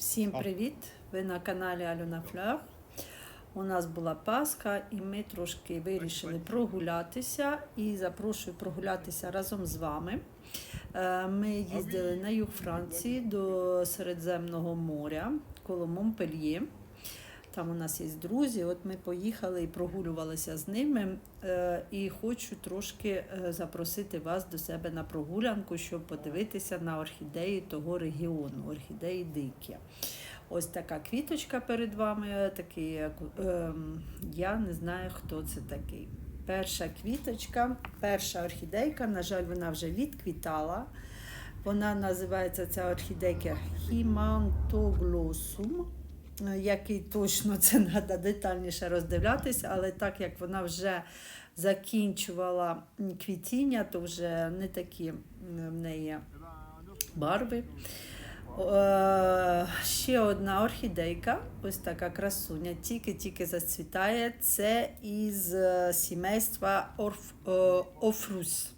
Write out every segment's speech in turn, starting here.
Всім привіт! Ви на каналі Альона Флер. У нас була Пасха, і ми трошки вирішили прогулятися і запрошую прогулятися разом з вами. Е, Ми їздили на юг Франції до Середземного моря коло Монпельє. Там у нас є друзі. От ми поїхали і прогулювалися з ними. Е, І хочу трошки е, запросити вас до себе на прогулянку, щоб подивитися на орхідеї того регіону, орхідеї дикі. Ось така квіточка перед вами. Такий, як, ем, я не знаю, хто це такий. Перша квіточка, перша орхідейка, на жаль, вона вже відквітала. Вона називається ця орхідейка Хімантоглосум. Е, Який точно це треба детальніше роздивлятися, але так як вона вже закінчувала квітіння, то вже не такі в неї барви. Е, Ще одна орхідейка, ось така красуня, тільки-тільки зацвітає. Це із е, сімейства Офрус.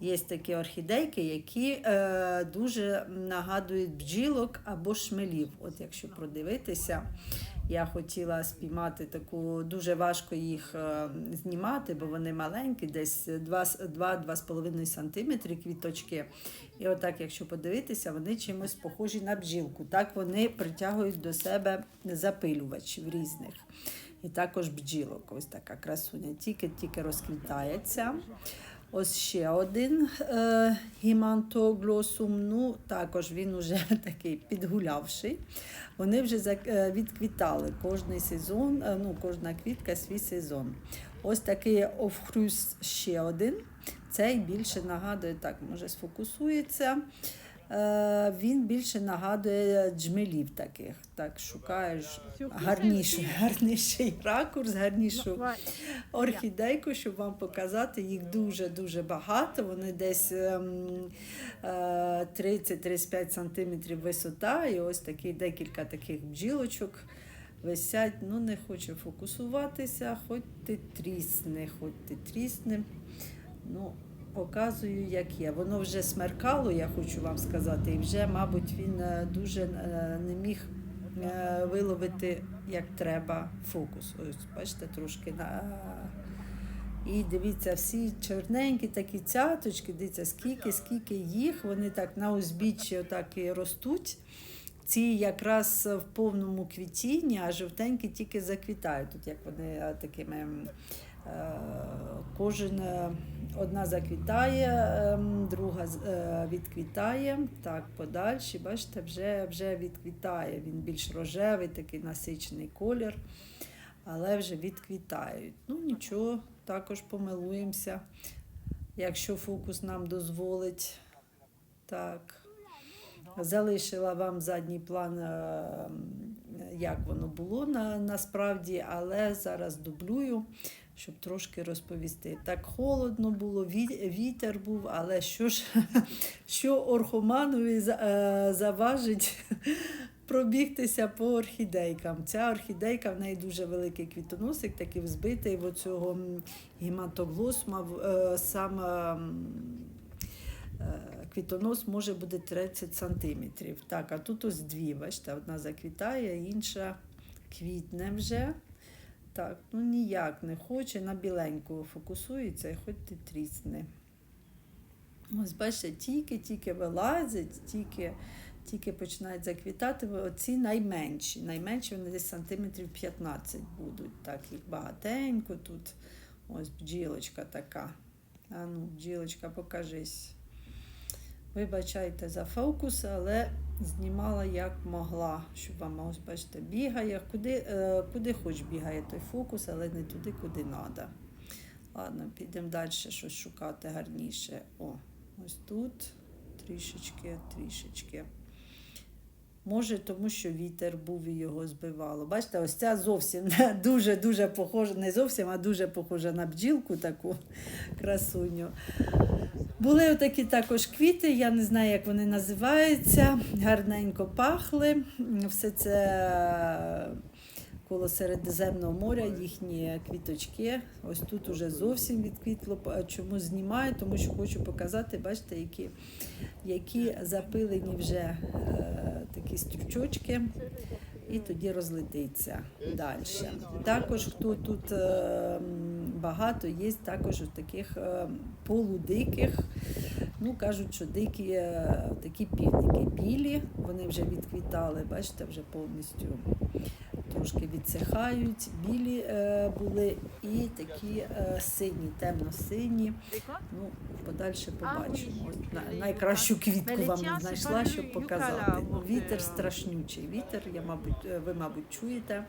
Є такі орхідейки, які е, дуже нагадують бджілок або шмелів. От якщо продивитися, я хотіла спіймати таку, дуже важко їх е, знімати, бо вони маленькі, десь 2-2,5 см квіточки. І отак, якщо подивитися, вони чимось похожі на бджілку. Так вони притягують до себе запилювачів різних. І також бджілок. Ось така красуня. Тільки-тільки розквітається. Ось ще один е, гімантоглосум. Ну, також він уже такий підгулявший. Вони вже е, відквітали кожний сезон, е, ну, кожна квітка свій сезон. Ось такий овхрюс ще один. Цей більше нагадує, так, може сфокусується. Е, він більше нагадує джмелів таких. Так, шукаєш гарніший, гарніший ракурс, гарнішу орхідейку, щоб вам показати. Їх дуже-дуже багато. Вони десь ем, е, 30-35 см висота. І ось такі декілька таких бджілочок висять. Ну, не хочу фокусуватися, хоч ти трісне, хоч ти трісне. Ну, показую, як є. Воно вже смеркало, я хочу вам сказати, і вже, мабуть, він е, дуже е, не міг е, виловити як треба фокус. Ось, бачите, трошки на. І дивіться, всі чорненькі такі цяточки, дивіться, скільки, скільки їх, вони так на узбіччі отак і ростуть. Ці якраз в повному квітінні, а жовтенькі тільки заквітають. Тут як вони такими кожен е, одна заквітає, ем, друга е, відквітає. Так, подальші, бачите, вже, вже відквітає. Він більш рожевий, такий насичений колір, але вже відквітають. Ну нічого, також помилуємося, якщо фокус нам дозволить. Так. Залишила вам задній план, е, як воно було на, насправді, але зараз дублюю, щоб трошки розповісти. Так холодно було, вітер був, але що ж, що орхоманові е, заважить пробігтися по орхідейкам. Ця орхідейка в неї дуже великий квітоносик, такий взбитий в оцього гематоглосма, е, саме. Квітонос може бути 30 сантиметрів. Так, а тут ось дві, бачите, одна заквітає, інша квітне вже. Так, ну ніяк не хоче, на біленьку фокусується і хоч ти трісне. Ось бачите, тільки-тільки вилазить, тільки, тільки починають заквітати. Оці найменші. Найменші вони десь сантиметрів 15 будуть. Так, їх багатенько тут. Ось бджілочка така. А ну, бджілочка, покажись. Вибачайте за фокус, але знімала як могла, щоб вам ось бачите, бігає, куди, е, куди хоч бігає той фокус, але не туди, куди треба. Ладно, підемо далі щось шукати гарніше. О, ось тут трішечки, трішечки. Може, тому що вітер був і його збивало. Бачите, ось ця зовсім дуже-дуже похожа, не зовсім, а дуже похожа на бджілку таку красуню. Були отакі також квіти, я не знаю, як вони називаються. Гарненько пахли. Все це коло Середземного моря їхні квіточки. Ось тут уже зовсім відквітло. Чому знімаю? Тому що хочу показати, бачите, які, які запилені вже е, такі стручочки. І тоді розлетиться далі. Також хто тут е, багато є також таких е, полудиких, ну кажуть, що дикі е, такі півники білі, вони вже відквітали, бачите, вже повністю трошки відсихають. Білі е, були і такі е, сині, темно-сині. Ну, подальше побачимо. Найкращу квітку вам не знайшла, щоб показати. Ну, вітер страшнючий. Вітер, я, мабуть, е, ви, мабуть, чуєте.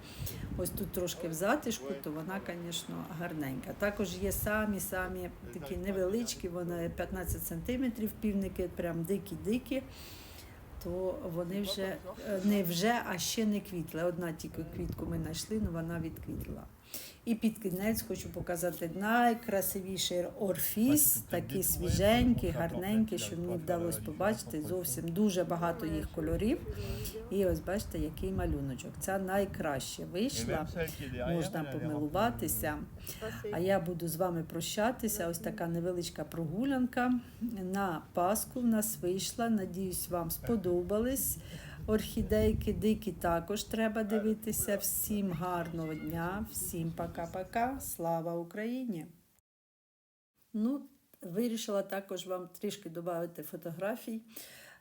Ось тут трошки в затишку, то вона, звісно, гарненька. Також є самі-самі такі невеличкі, вони 15 сантиметрів, півники прям дикі-дикі. То вони вже е, не вже, а ще не квітли. Одна тільки квітку ми знайшли, але вона відквітла. І під кінець хочу показати найкрасивіший орфіс, такий свіженький, гарненький, що мені вдалося побачити. Зовсім дуже багато їх кольорів. І ось бачите, який малюночок. Ця найкраще вийшла. Можна помилуватися. А я буду з вами прощатися. Ось така невеличка прогулянка на Пасху в нас вийшла. Надіюсь, вам сподобались. Орхідейки дикі також треба дивитися. Всім гарного дня, всім пока-пока. Слава Україні! Ну, вирішила також вам трішки додати фотографій.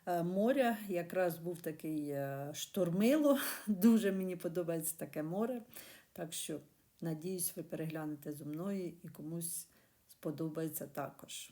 Е, Моря якраз був такий е, штормило. Дуже мені подобається таке море. Так що, надіюсь, ви переглянете зі мною і комусь сподобається також.